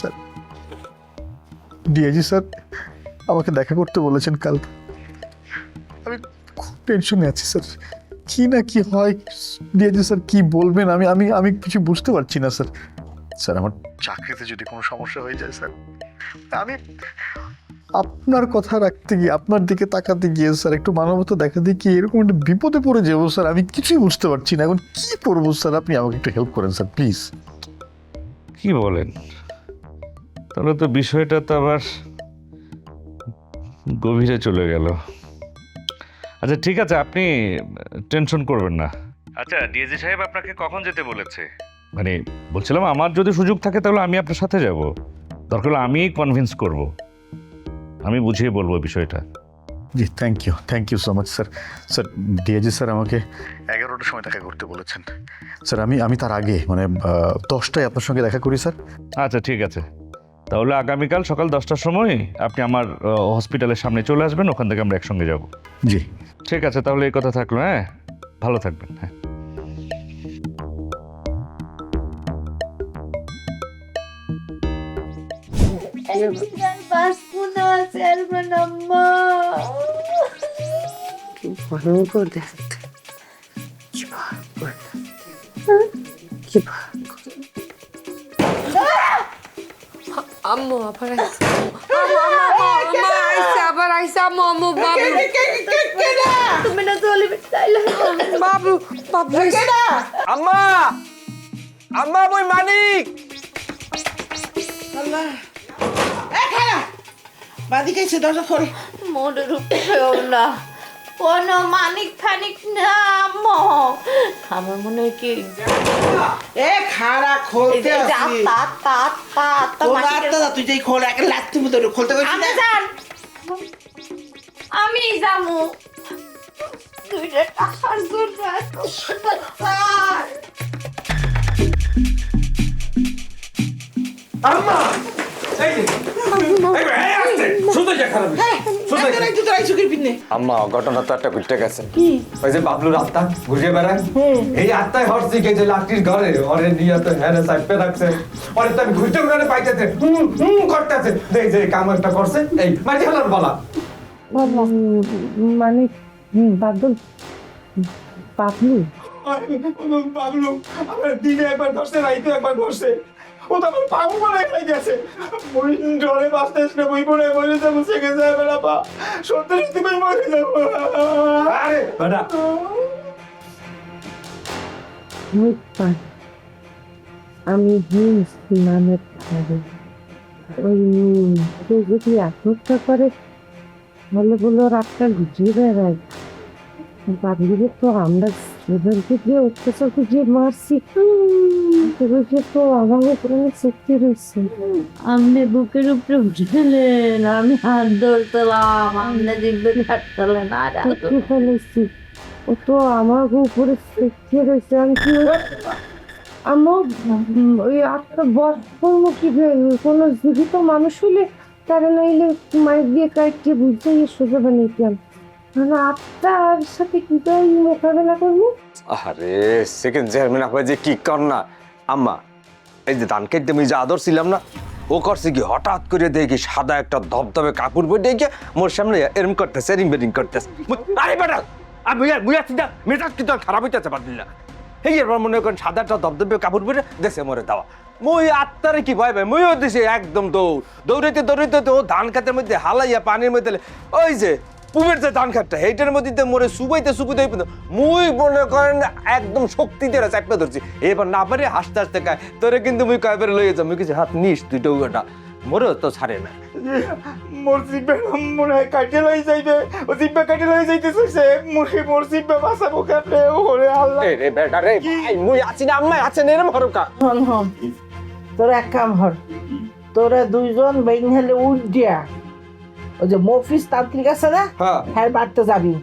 Sir. DIG sir, আমাকে দেখা করতে বলেছেন কাল। আমি খুব টেনশনে আছি স্যার। কি না কি হয়, ডিআইজি স্যার কি বলবেন? আমি আমি আমি কিছু বুঝতে পারছি না স্যার। স্যার, আমার চাকরিতে যদি কোনো সমস্যা হয়ে যায় স্যার, আমি আপনার কথা রাখতে গিয়ে, আপনার দিকে তাকাতে গিয়ে স্যার, একটু মানবতা দেখাতে গিয়ে এরকম একটা বিপদে পড়ে যাব স্যার, আমি কিছুই বুঝতে পারছি না। এখন কি করব স্যার? আপনি আমাকে একটু হেল্প করেন স্যার প্লিজ কি বলেন? তাহলে তো বিষয়টা তো আবার গভীরে চলে গেল। আচ্ছা ঠিক আছে আপনি টেনশন করবেন না। আচ্ছা ডিএজি সাহেব আপনাকে কখন যেতে বলেছে? মানে বলছিলাম আমার যদি সুযোগ থাকে তাহলে আমি আপনার সাথে যাব। দরকার হলে আমি কনভিন্স করব। আমি বুঝিয়ে বলব বিষয়টা। জি thank you thank you so much sir sir DAG sir আমাকে এগারোটার সময় দেখা করতে বলেছেন। স্যার আমি আমি তার আগে মানে দশটায় আপনার সঙ্গে দেখা করি স্যার আচ্ছা ঠিক আছে। তাহলে আগামীকাল সকাল দশটার সময় আপনি আমার হসপিটালের সামনে চলে আসবেন ওখান থেকে আমরা একসঙ্গে যাব। জি। ঠিক আছে তাহলে এই কথা থাকল হ্যাঁ? ভালো থাকবেন হ্যাঁ। ভয়ঙ্কর দেখতে কি ভয়ঙ্কর কি ভয়ঙ্কর আম্মু আবার আইসা আম্মু আম্মু আম্মু আইসা আবার আইসা আম্মু আম্মু বাবু তুমি না চলে তাইলে বাবু বাবু আম্মা আম্মা মই মানিক বাদিকে এসে দরজা খোল মোটের উপরেও না কোনো মানিক ফানিক না আমার মনে হয় কি এ এই খোলতে যে আসি তা তা তা তা কোন তুই যেই খোল এক লাত্তি মতো খুলতে কইছিস আমি না? যান। আমি যাব দুইটা টাকার জন্য এত অত্যাচার। আম্মা! এই যে। এই বে, এই আসতে শুধু যা খারাপ। শুধু এত রাইতে তো রাইছুকির পিনে আম্মা ঘটনা তো একটা ঘুরতে গেছে। ওই যে বাবলুর আত্মা ঘুরিয়ে বেড়ায়। এই আত্মায় হরছি কে যে ঘরে ওরে নিয়ে তো হ্যাঁ সাইপে রাখছে। ওরে তো আমি ঘুরতে ঘুরে পাইতেছে। হুম হুম করতেছে। দেখ যে কাম একটা করছে। এই মাঝে হলার বলা। মানে বাদল বাবলু। বাবলু। আমার দিনে একবার ধরছে রাইতে একবার ধরছে। ও তো আমার পাগল গেছে। পড়ে যাব সেকে যায় বেড়া পা। সত্যি সত্যি মরে যাব। আরে বেটা। আমি নামের ধারে ওই কেউ যদি আত্মহত্যা করে তাহলে বলো রাতটা গুছিয়ে বেড়ায় বাবলিকে তো আমরা সেদেরকে যে অত্যাচারকে যে মারছি। সেগুলোকে তো আমার উপরে শক্তি রয়েছে আপনি বুকের উপরে উঠলেন আমি হাত ধরতাম আপনি দেখবেন হাত তোলেন আর ফেলেছি ও তো আমার উপরে শক্তি রয়েছে আমি কি আমার ওই আটটা বসমুখী কোনো জীবিত মানুষ হলে তারা নাইলে মায়ের দিয়ে কাটকে বুঝতে গিয়ে সোজা বানিয়েছিলাম মানে আত্মার সাথে কি করে মোকাবেলা করব? আরে সেকেন্ড চেয়ারম্যান আপনার যে কি কর না আম্মা, এই যে ধান কেটে আমি যে আদর ছিলাম না, ও করছে কি, হঠাৎ করে দেখি সাদা একটা ধবধবে কাপড় পরে দেখে মোর সামনে এরম করতেছে এরিং বেরিং করতেছে। আরে বেটা আমি বুঝা বুঝা চিন্তা মেজাজ কিন্তু আর খারাপ হইতেছে বাদ দিলা এই এরপর মনে করেন সাদা একটা ধবধবে কাপড় পরে দেশে মরে দেওয়া মই আত্মারে কি ভয় ভাই মইও দিছে একদম দৌড়। দৌড়াইতে দৌড়াইতে ও ধান খাতের মধ্যে হালাইয়া পানির মধ্যে ওই যে পুবের যে ধান খাটটা এইটার মধ্যে মরে সুবাইতে সুবাইতে মুই মনে করেন একদম শক্তি দিয়ে চাপে ধরছি। এবার না পারে হাসতে হাসতে কায় তোরে কিন্তু মুই কয়বার লইয়ে যাব কিছু হাত নিস তুই ওটা মরে তো ছাড়ে না। মোর জিব্বে মনে হয় কাটে লই যাইবে ও জিব্বে কাটে লই যাইতেছে সে মুখে মোর জিব্বে বাঁচাবো কাটলে ওরে আল্লাহ। এ রে বেটা রে ভাই, মুই আছি না হন হন তোরা এক কাম হর তোরা দুইজন বেইন হেলে উঠ দিয়া। ওই যে মফিস তান্ত্রিক আছে না? হ্যাঁ। হ্যাঁ বাড়তে যাবি।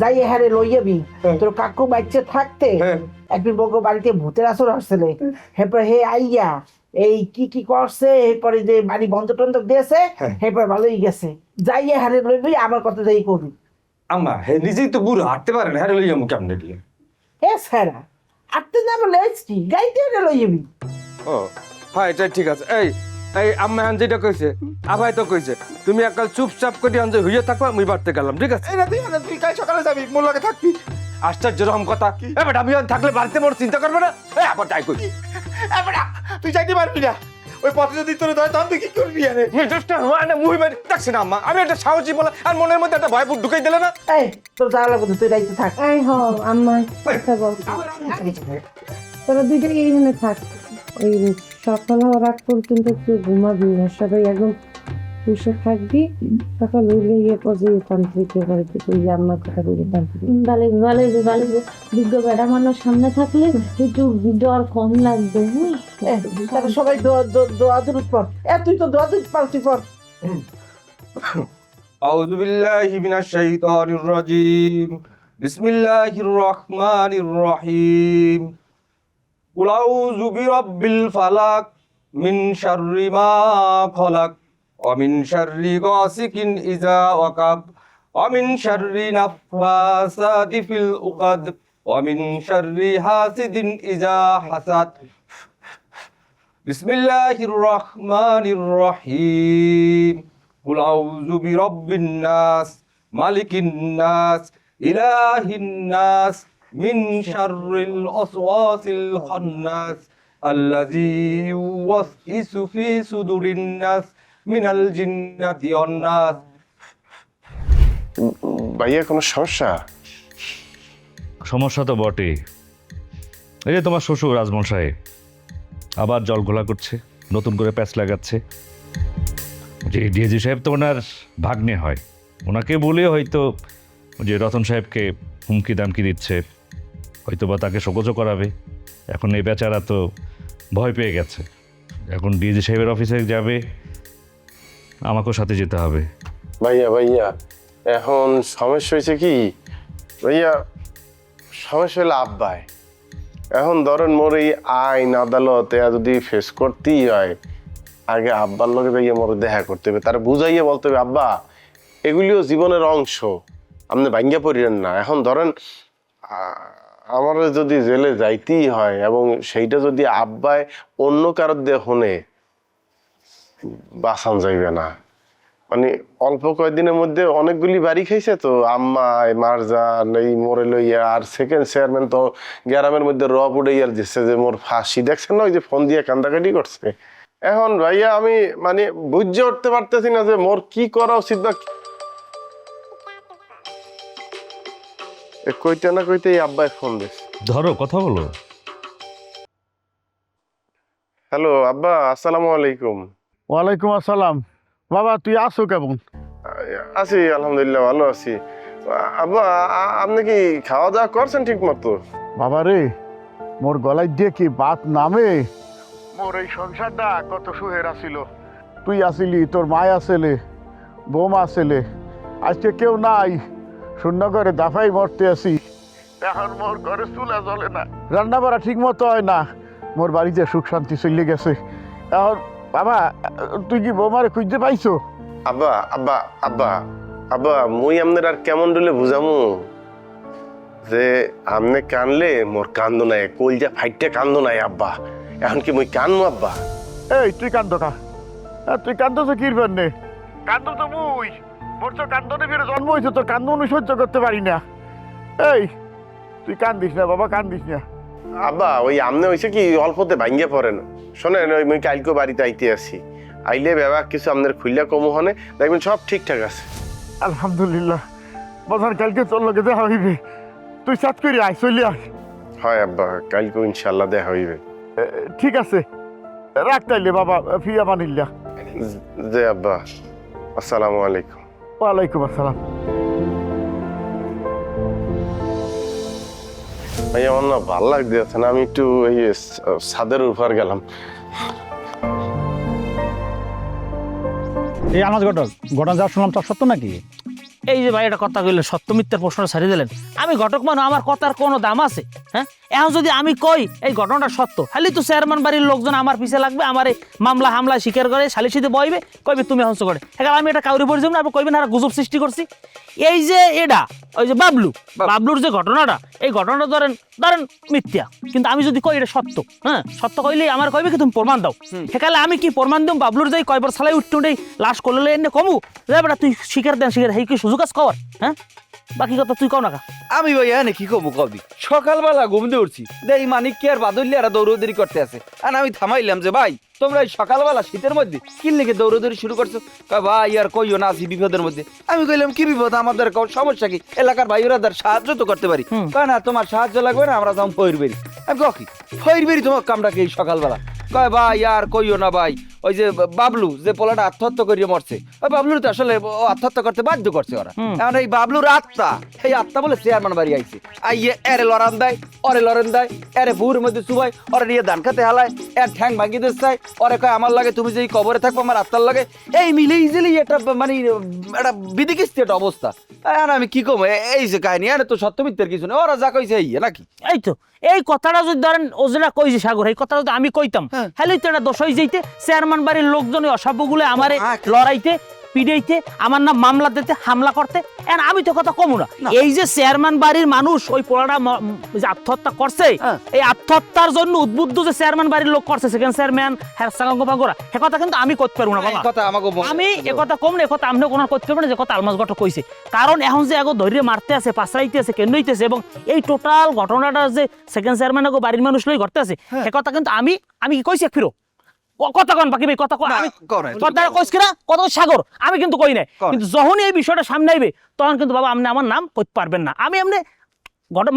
যাই হ্যারে লই যাবি। হ্যাঁ। তোর কাকু বাচ্চা থাকতে হ্যাঁ। একদিন বউকে বাড়িতে ভূতের আসর আসছিল। এরপর হে আইয়া এই কি কি করছে এরপরে যে বাড়ি বন্ধ টন্ধ দিয়েছে। এরপর ভালোই গেছে। যাই হারে লইবি আমার কথা যাই করবি। আম্মা হে নিজেই তো বুড়ো হাঁটতে পারে না। মুখ কেমনে দিয়ে হে স্যারা আটতে না বলে এসছি গাইতে হারে লই যাবি। ও হ্যাঁ এটা ঠিক আছে। এই এই আম্মা হান যেটা কইছে আভাই তো কইছে তুমি চুপচাপ করে আনজে হইয়া থাকবা মুই বাড়তে গেলাম ঠিক আছে? এই না তুই তুই কাল সকালে যাবি মোর লগে থাকবি। আশ্চর্য রকম কথা। এ বেটা আমি থাকলে বাড়িতে মোর চিন্তা করবে না? আবার তাই কই এ বেটা তুই যাইতে পারবি না। ওই পথে যদি তোর ধরে তখন তুই কি করবি আরে দেখছি না আম্মা। আমি একটা সাহসী বলে আর মনের মধ্যে একটা ভয় ঢুকাই দিলে না? এই তোর যাওয়া লাগবে তুই রাইতে থাক। এই হ আম্মা কথা বল তোরা দুইটাই এইখানে থাক। ওই সকাল হওয়ার আগ পর্যন্ত একটু ঘুমাবি না সবাই একদম বসে থাকবি সকাল হইলে ইয়ে পর্যন্ত তান্ত্রিক বাড়িতে তুই আম্মার কথা বলি তান্ত্রিক ভালো ভালো ভালো বিজ্ঞ বেড়া মানুষ সামনে থাকলে একটু ডর কম লাগবে হুম এ, তাহলে সবাই দোয়া দোয়া- দোয়া দরুদ পড় এ তুই তো দোয়া দরুদ পাল্টি পড় أعوذ بالله من الشيطان الرجيم بسم الله الرحمن الرحيم قل أعوذ برب الفلق من شر ما خلق ومن شر غاسق إذا وقب ومن شر نفاسات في العقد ومن شر حاسد إذا حسد بسم الله الرحمن الرحيم قل أعوذ برب الناس ملك الناس إله الناس من شر الوسواس الخناس الذي يوسوس في صدور الناس من الجنة والناس ভাইয়া কোনো সমস্যা সমস্যা তো বটেই এই যে তোমার শ্বশুর রাজমল সাহেব আবার জল ঘোলা করছে নতুন করে প্যাচ লাগাচ্ছে যে ডিএজি সাহেব তো ওনার ভাগ্নে হয় ওনাকে বলে হয়তো যে রতন সাহেবকে হুমকি দামকি দিচ্ছে হয়তো বা তাকে শোকজও করাবে। এখন এই বেচারা তো ভয় পেয়ে গেছে। এখন ডিএজি সাহেবের অফিসে যাবে। আমাকেও সাথে যেতে হবে। ভাইয়া ভাইয়া, এখন সমস্যা হয়েছে কি? ভাইয়া, সমস্যা হলো আব্বাই। এখন ধরেন মোর এই আইন, আদালতে যদি ফেস করতেই হয়, আগে আব্বার লগে যাইয়া মোর দেখা করতে হবে, তার বুঝাইয়া বলতে হবে, আব্বা, এগুলিও জীবনের অংশ, আপনি ভাঙ্গিয়া পড়িলেন না। এখন ধরেন আমার যদি জেলে যাইতেই হয় এবং সেইটা যদি আব্বায় অন্য কারোর দিয়ে হনে বাঁচান যাইবে না। মানে অল্প কয়েকদিনের মধ্যে অনেকগুলি বাড়ি খাইছে তো, আম্মা মারজান, এই মোরে লইয়া আর সেকেন্ড চেয়ারম্যান তো গ্রামের মধ্যে র উড়াইয়ার দিচ্ছে যে মোর ফাঁসি। দেখছেন না ওই যে ফোন দিয়ে কান্দাকাটি করছে? এখন ভাইয়া আমি মানে বুঝে উঠতে পারতেছি না যে মোর কি করা উচিত বা কইতে না কইতে এই আব্বাই ফোন দিচ্ছে ধরো কথা বলো। হ্যালো আব্বা আসসালামু আলাইকুম। ওয়ালাইকুম আসসালাম। বাবা তুই আসো কেমন? আছি আলহামদুলিল্লাহ ভালো আছি। আব্বা আপনি কি খাওয়া দাওয়া করছেন ঠিক মতো বাবা রে মোর গলায় দিয়ে কি বাত নামে? মোর এই সংসারটা কত সুহের আসিল তুই আসিলি তোর মায় আসেলে বৌমা আসেলে আজকে কেউ নাই। শূন্য করে দাফাই মরতে আসি। এখন মোর ঘরে চুলা জ্বলে না। রান্না বাড়া ঠিক মতো হয় না। মোর বাড়িতে সুখ শান্তি চলে গেছে। এখন বাবা তুই কি বৌমারে খুঁজতে পাইছো? আব্বা আব্বা আব্বা আব্বা মুই আমনের আর কেমন ডলে বুঝামু? যে আমনে কানলে মোর কান্দো নাই কলজা ফাইটে কান্দো নাই আব্বা। এখন কি মুই কানমু আব্বা? এই তুই কান্দ কা তুই কান্দ তো কিরবেন নে কান্দ তো মুই। মোর তো কান্দনে ফিরে জন্ম হয়েছে তোর কান্দ আমি সহ্য করতে পারি না। এই তুই কান্দিস না বাবা কান্দিস না। আব্বা ওই আমনে হইছে কি অল্পতে ভাঙ্গে পড়েন শোনেন ওই মুই কালকে বাড়িতে আইতে আসি। আইলে বাবা কিছু আমনের খুললা কমু হনে দেখবেন সব ঠিকঠাক আছে। আলহামদুলিল্লাহ। বাজার কালকে তোর লগে দেখা হইবে। তুই সাত করে আয় চলে আয়। হয় আব্বা কালকে ইনশাল্লাহ দেখা হইবে। ঠিক আছে। রাখ তাইলে বাবা ফিয়া মানিল্লা যে আব্বা আসসালামু আলাইকুম। ওয়ালাইকুম আসসালাম। ভাই আমার না ভালো লাগতেছে না। আমি একটু এই ছাদের উপর গেলাম। এই আনাজ ঘটক ঘটনা যা শুনলাম তার সত্য নাকি? এই যে ভাই এটা কথা কইলেন, সত্য মিথ্যার প্রশ্ন ছাড়িয়ে দিলেন। আমি ঘটক মানুষ আমার কথার কোনো দাম আছে? হ্যাঁ? এখন যদি আমি কই এই ঘটনাটা সত্য, খালি তো চেয়ারম্যান বাড়ির লোকজন আমার পিছে লাগবে, আমার এই মামলা হামলা স্বীকার করে সালিসিতে বইবে, কইবে তুমি হংস করে। আমি এটা কাউরি পরিচয় না আপনি কইবেন, আর গুজব সৃষ্টি করছি। এই যে এটা ওই যে বাবলু বাবলুর যে ঘটনাটা এই ঘটনাটা ধরেন ধরেন মিথ্যা। কিন্তু আমি যদি কই এটা সত্য হ্যাঁ? সত্য কইলে আমার কইবে কি তুমি প্রমাণ দাও। সেকালে আমি কি প্রমাণ দিম? বাবলুর যাই কয়বার সালাই উঠতে উঠে লাশ করলে এনে কমু? রে বেটা তুই শিকার দেন শিকার হেই কি সুযোগ আছে কর হ্যাঁ? বাকি কথা তুই কও না। আমি ভাই এনে কি কমু কবি? সকালবেলা ঘুম দিয়ে উঠছি। দেই মানিক কি আর বাদুল্লি আর দৌড়দৌড়ি করতে আছে? আর আমি থামাইলাম যে ভাই তোমরা এই সকালবেলা শীতের মধ্যে কি লেগে দৌড়দৌড়ি শুরু করছ? কয় ভাই আর কইও না আছি বিপদের মধ্যে। আমি কইলাম কি বিপদ? আমাদের কোন সমস্যা কি? এলাকার ভাই ওরাদের সাহায্য তো করতে পারি। কয় না তোমার সাহায্য লাগবে না আমরা যাম ফইর বেরি আমি কি? ফইর বেরি তোমার কামটা কি এই সকালবেলা? কয় ভাই আর কইও না ভাই ওই যে বাবলু যে পোলাটা আত্মহত্যা করিয়ে মরছে। ওই বাবলুর তো আসলে ও আত্মহত্যা করতে বাধ্য করছে ওরা। এখন এই বাবলুর আত্মা এই আত্মা বলে চেয়ারম্যান বাড়ি আইছে। আইয়ে এরে লড়ান দেয় ওরে লড়ান দেয় এরে বুর মধ্যে সুবাই ওরে নিয়ে ধান খাতে হালায় এর ঠ্যাং ভাঙি দিতে চায় ওরে কয় আমার লাগে তুমি যে কবরে থাকব আমার আত্মার লাগে। এই মিলে ইজিলি এটা মানে একটা বিধি কিস্তি একটা অবস্থা। এখন আমি কি কম? এই যে কাহিনী আরে তো সত্য মিথ্যের কিছু নেই ওরা যা কইছে এই নাকি? এই তো এই কথাটা যদি ধরেন ও যেটা কইছে সাগর এই কথাটা যদি আমি কইতাম হ্যাঁ। তো এটা দোষ হয়ে যাইতে চেয়ারম্যান বাড়ির লোকজন অসভ্যগুলো আমারে হ্যাঁ। লড়াইতে পিড়াইতে আমার নাম মামলা দিতে হামলা করতে। এখন আমি তো কথা কমু না। এই যে চেয়ারম্যান বাড়ির মানুষ ওই পোলাটা যে আত্মহত্যা করছে হ্যাঁ। এই আত্মহত্যার জন্য উদ্বুদ্ধ যে চেয়ারম্যান বাড়ির লোক করছে সেকেন্ড চেয়ারম্যান হ্যাঁ সাঙ্গ পাঙ্গরা সে কথা কিন্তু আমি করতে পারব না কথা আমি এ কথা কম না এ কথা আপনি কোনো করতে পারবেন না যে কথা আলমাস ঘটক কইছে। কারণ এখন যে এগো ধৈর্য মারতে আছে পাশরাইতে আছে কেন হইতেছে এবং এই টোটাল ঘটনাটা যে সেকেন্ড চেয়ারম্যান এগো বাড়ির মানুষ লই ঘটতে আছে সে কথা কিন্তু আমি আমি কি কইছি ফিরো? কথা কন বাকি ভাই কথা আমি কথা কইছ কিনা? কত সাগর। আমি কিন্তু কই নাই। কিন্তু যখনই এই বিষয়টা সামনে আইবে তখন কিন্তু বাবা আপনি আমার নাম কইতে পারবেন না। আমি এমনি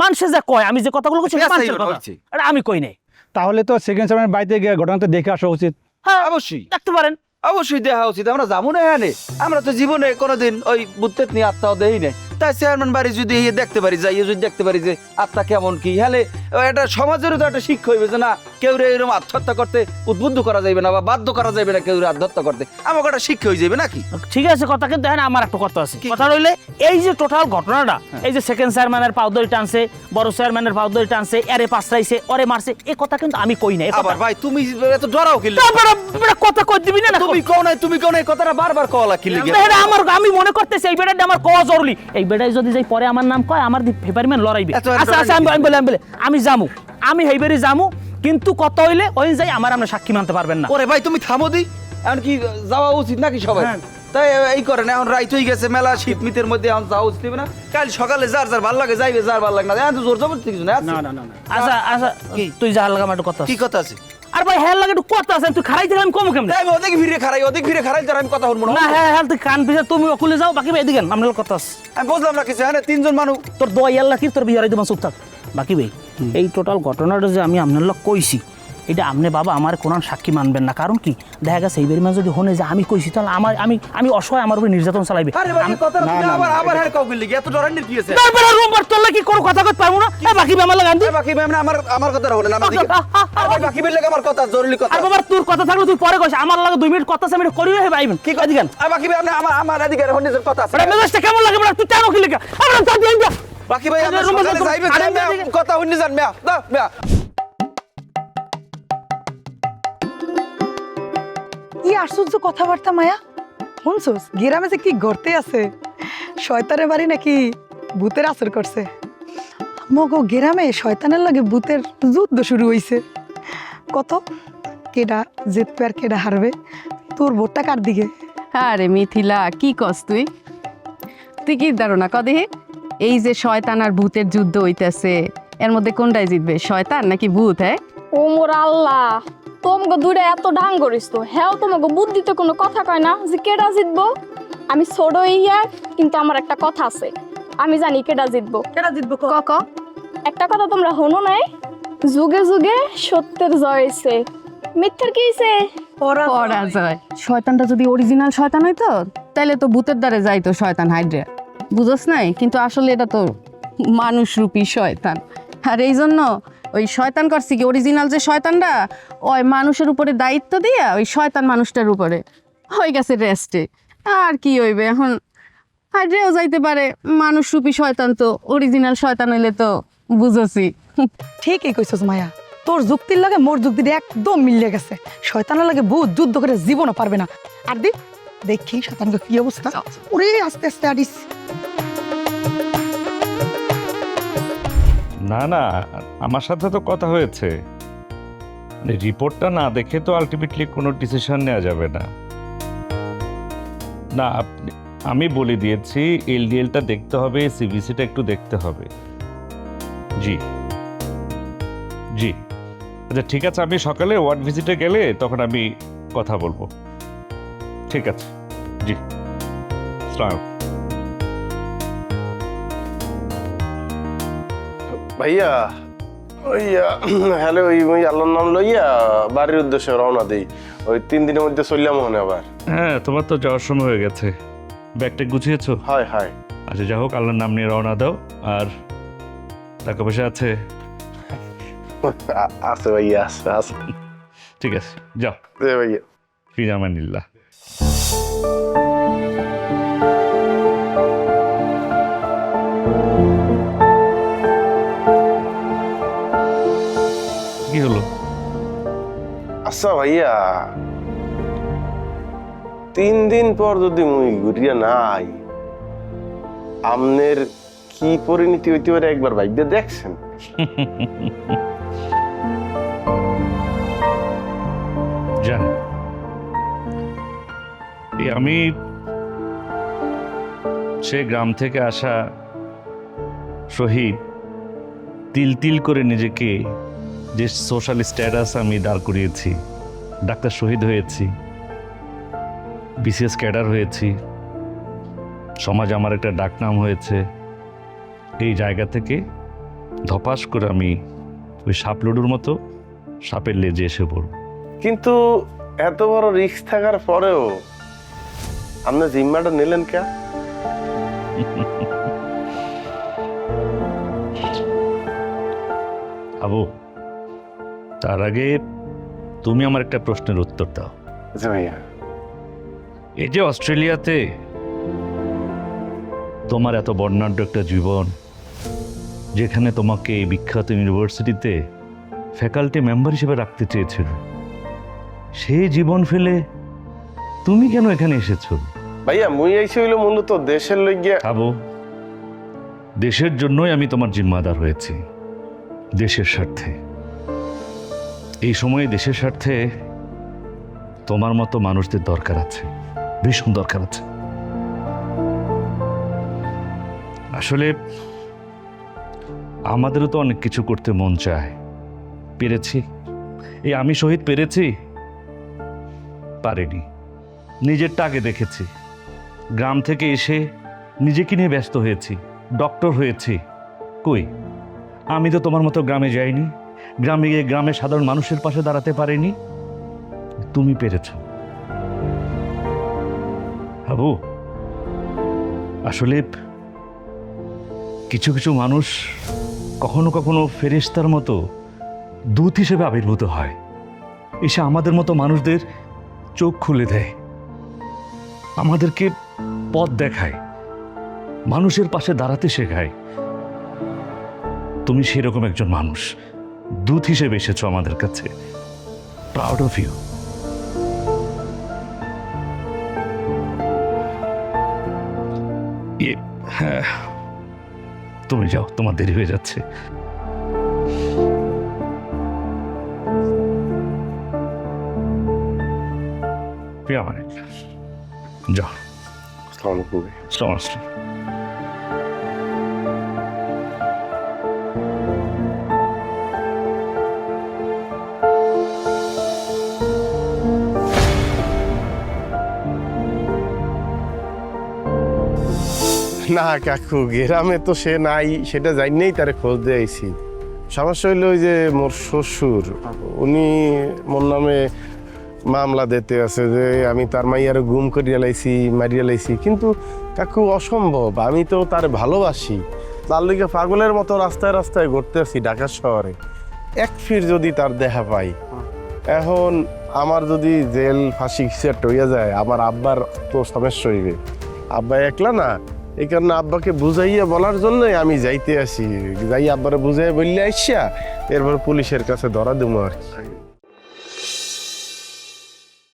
মানুষে যে কয় আমি যে কথাগুলো কইছি মানুষের কথা। এটা আমি কই নাই। তাহলে তো সেকেন্ড বাড়িতে গিয়ে ঘটনাটা দেখে আসা উচিত। হ্যাঁ অবশ্যই। দেখতে পারেন। অবশ্যই দেখা উচিত। আমরা যাব না এখানে। আমরা তো জীবনে কোনোদিন ওই বুদ্ধের নিয়ে আত্মাও দেই নাই। তাই চেয়ারম্যান বাড়ি যদি ইয়ে দেখতে পারি যাই যদি দেখতে পারি যে আত্মা কেমন কি। হলে এটা সমাজেরও তো একটা শিক্ষা হইবে যে না কেউ এরকম আত্মহত্যা করতে উদ্বুদ্ধ করা যাবে না বা বাধ্য করা যাবে না কেউ আত্মহত্যা করতে। আমাকে একটা শিক্ষা হয়ে যাবে নাকি? ঠিক আছে কথা কিন্তু হ্যাঁ আমার একটা কথা আছে। কথা রইলে এই যে টোটাল ঘটনাটা এই যে সেকেন্ড চেয়ারম্যানের পাউদরি টানছে বড় চেয়ারম্যানের পাউদরি টানছে এরে পাঁচরাইছে ওরে মারছে এই কথা কিন্তু আমি কই নাই আবার ভাই তুমি এত ডরাও কি তারপরে কথা কই দিবি না না তুমি কও নাই তুমি কও নাই কথাটা বারবার কওয়া কি লিগে। বেটা আমার আমি মনে করতেছি এই বেটাটা আমার কওয়া জরুরি। এই বেটাই যদি যাই পরে আমার নাম কয় আমার ফেভারিম্যান লড়াইবে। আচ্ছা আচ্ছা আমি বলে আমি বলে। আমি যামু। আমি হেইবারে যামু কিন্তু কত হইলে ওই যাই আমার আমরা সাক্ষী মানতে পারবেন না। ওরে ভাই তুমি থামো দি। এখন কি যাওয়া উচিত নাকি সবাই? তাই এই করেন এখন রাইত হয়ে গেছে মেলা শীত মিতের মধ্যে এখন যাওয়া উচিত না। কাল সকালে যার যার ভালো লাগে যাইবে যার ভালো লাগে না। এখন তো জোর জবরদস্তি কিছু না না না না। আচ্ছা আচ্ছা কি? তুই যা লাগা আমার কথা কি কথা আছে? আর ভাই হ্যাঁ লাগে একটু কথা আছে তুই খারাই দিলে আমি কম কেমন? তাই আমি ওদিকে ফিরে খারাই ওদিকে ফিরে খারাই যার আমি কথা শুনব না। হ্যাঁ হ্যাঁ তুই কান পিছে তুমি অকুলে যাও বাকি ভাই এদিকে আমরা কথা আছে। আমি বুঝলাম না কিছু হ্যাঁ তিনজন মানুষ তোর দোয়া আল্লাহ কি তোর বিহারাই তোমার চুপ থাক। বাকি ভাই এই টোটাল ঘটনাটা যে আমি আপনার লোক কইছি এটা আপনি বাবা আমার কোন সাক্ষী মানবেন না। কারণ কি দেখা গেছে এই বেরিমা যদি হনে যে আমি কইছি তাহলে আমার আমি আমি অসহায় আমার উপরে নির্যাতন চালাইবে। ভাই কি? কথা কইতে পারব না? বাকি আমার লাগে বাকি আমার আমার কথা হলো না আমার দিকে আর ভাই বাকি লাগে আমার কথা জরুরি কথা। আর বাবা তোর কথা থাকলে তুই পরে কইস আমার লাগে দুই মিনিট কথা আছে আমি করিও হে ভাইবেন কি কই দিগান আর বাকি আমার আমার এদিকে হন্ডিজের কথা আছে। মেজাজটা কেমন লাগে বড় তুই কেন কি লিখা আমরা তো দিন যা বাকি ভাই আমরা রুমে সকালে যাইবে কথা হন্ডি যান মেয়া দা মেয়া। কি আশ্চর্য কথাবার্তা মায়া? শুনছোস গ্রামে যে কি ঘটতে আছে? শয়তানের বাড়ি নাকি ভূতের আসর করছে? মগো গ্রামে শয়তানের লাগে ভূতের যুদ্ধ শুরু হইছে। কত? কেডা জিতবে আর কেডা হারবে? তোর ভোটটা কার দিকে? আরে মিথিলা কি কস তুই? তুই কি ধারণা কদে এই যে শয়তান আর ভূতের যুদ্ধ হইতেছে এর মধ্যে কোনটাই জিতবে? শয়তান নাকি ভূত হ্যাঁ? ও মোর আল্লাহ তোমাকে দূরে এত ডাং করিস তো। হ্যাঁ তোমাকে বুদ্ধিতে কোনো কথা কয় না যে কেডা জিতবো? আমি ছোট ইয়া কিন্তু আমার একটা কথা আছে। আমি জানি কেডা জিতবো। কেডা জিতবো ক? ক। একটা কথা তোমরা হনো নাই? যুগে যুগে সত্যের জয় হইছে। মিথ্যার কি হইছে? পরা পড়া যায় শয়তানটা যদি অরিজিনাল শয়তান হইতো তাহলে তো ভূতের দ্বারে যাইতো শয়তান হাইড্রে বুঝোস নাই? কিন্তু আসলে এটা তো মানুষরূপী শয়তান। আর এই জন্য ওই শয়তান করছি কি? অরিজিনাল যে শয়তানটা, ওই মানুষের উপরে দায়িত্ব দিয়া ওই শয়তান মানুষটার উপরে হয়ে গেছে রেস্টে আর কি হইবে এখন? হাইড্রেও যাইতে পারে। মানুষরূপী শয়তান তো অরিজিনাল শয়তান হইলে তো বুঝোছি ঠিকই কইছস মায়া। তোর যুক্তির লাগে মোর যুক্তিটা একদম মিলে গেছে। শয়তানের লাগে ভূত যুদ্ধ করে জীবনও পারবে না। আর দি দেখি শয়তানকে কি অবস্থা। ওরে আস্তে আস্তে আডিস না না আমার সাথে তো কথা হয়েছে। রিপোর্টটা না দেখে তো আলটিমেটলি কোনো ডিসিশন নেওয়া যাবে না। না আপনি আমি বলে দিয়েছি এলডিএলটা দেখতে হবে সিবিসিটা একটু দেখতে হবে। জি। জি। আচ্ছা ঠিক আছে আমি সকালে ওয়ার্ড ভিজিটে গেলে তখন আমি কথা বলব। ঠিক আছে। জি। সালাম। ভাইয়া ওই হ্যালো ওই ওই আল্লাহর নাম লইয়া বাড়ির উদ্দেশ্যে রওনা দেই। ওই তিন দিনের মধ্যে চললাম মনে আবার। হ্যাঁ তোমার তো যাওয়ার সময় হয়ে গেছে। ব্যাগটা গুছিয়েছো? হয় হয়। আচ্ছা যা হোক আল্লাহর নাম নিয়ে রওনা দাও। আর টাকা পয়সা আছে? আছে ভাইয়া আছে আছে। ঠিক আছে যাও। ভাইয়া। ফিজামানিল্লাহ কি হলো? আচ্ছা ভাইয়া তিন দিন পর যদি মুই ঘুরিয়া নাই আমনের কি পরিণতি হইতে পারে একবার ভাইবে দেখছেন? আমি সে গ্রাম থেকে আসা শহীদ তিল তিল করে নিজেকে যে সোশ্যাল স্ট্যাটাস আমি দাঁড় করিয়েছি, ডাক্তার শহীদ হয়েছি বিসিএস ক্যাডার হয়েছি, সমাজ আমার একটা ডাকনাম হয়েছে, এই জায়গা থেকে ধপাস করে আমি ওই সাপ লুডুর মতো সাপের লেজে এসে পড়ব। কিন্তু এত বড় রিস্ক থাকার পরেও আপনি জিম্মাটা নিলেন কে? আবু তার আগে তুমি আমার একটা প্রশ্নের উত্তর দাও। আচ্ছা ভাইয়া। এই যে অস্ট্রেলিয়াতে তোমার এত বর্ণাঢ্য একটা জীবন যেখানে তোমাকে এই বিখ্যাত ইউনিভার্সিটিতে ফ্যাকাল্টি মেম্বার হিসেবে রাখতে চেয়েছিল সেই জীবন ফেলে তুমি কেন এখানে এসেছ? ভাইয়া মুই আইসি হইল মূলত দেশের লইগিয়া আবু দেশের জন্যই আমি তোমার জিম্মাদার হয়েছি। দেশের স্বার্থে। এই সময়ে দেশের স্বার্থে তোমার মতো মানুষদের দরকার আছে। ভীষণ দরকার আছে। আসলে আমাদেরও তো অনেক কিছু করতে মন চায়। পেরেছি? এই আমি শহীদ পেরেছি? পারিনি। নিজেরটা আগে দেখেছি। গ্রাম থেকে এসে নিজেকে নিয়ে ব্যস্ত হয়েছি, ডক্টর হয়েছি। কই? আমি তো তোমার মতো গ্রামে যাইনি। গ্রামে গিয়ে গ্রামের সাধারণ মানুষের পাশে দাঁড়াতে পারিনি। তুমি পেরেছ। হাবু, আসলে কিছু কিছু মানুষ কখনো কখনো ফেরিস্তার মতো দূত হিসেবে আবির্ভূত হয়। এসে আমাদের মতো মানুষদের চোখ খুলে দেয়। আমাদেরকে পথ দেখায়, মানুষের পাশে দাঁড়াতে শেখায়। তুমি সেরকম একজন মানুষ, দূত হিসেবে এসেছ আমাদের কাছে। প্রাউড অফ ইউ হ্যাঁ তুমি যাও, তোমার দেরি হয়ে যাচ্ছে। প্রিয়া মানে যাও আসসালামু আলাইকুম ভাইয়া। আসসালামু আলাইকুম। না কাকু গ্রামে তো সে নাই সেটা জানিয়েই তারে খোঁজ দিয়ে আইছি সমস্যা হইল ওই যে মোর শ্বশুর উনি মোর নামে মামলা দিতে আছে যে আমি তার মাইয়ারে গুম করিয়া লাইছি, মারিয়া লাইছি। কিন্তু কাকু অসম্ভব, আমি তো তার ভালোবাসি। তার লিগে পাগলের মতো রাস্তায় রাস্তায় ঘুরতে আছি ঢাকা শহরে। এক ফির যদি তার দেখা পাই। এখন আমার যদি জেল ফাঁসি একটা হইয়া যায়, আমার আব্বার তো সমস্যা হইবে। আব্বা একলা না, এই কারণে আব্বাকে বুঝাইয়া বলার জন্যই আমি যাইতে আসি। যাই আব্বারে বুঝাইয়া বললে আইসা, এরপর পুলিশের কাছে ধরা দেবো আর কি।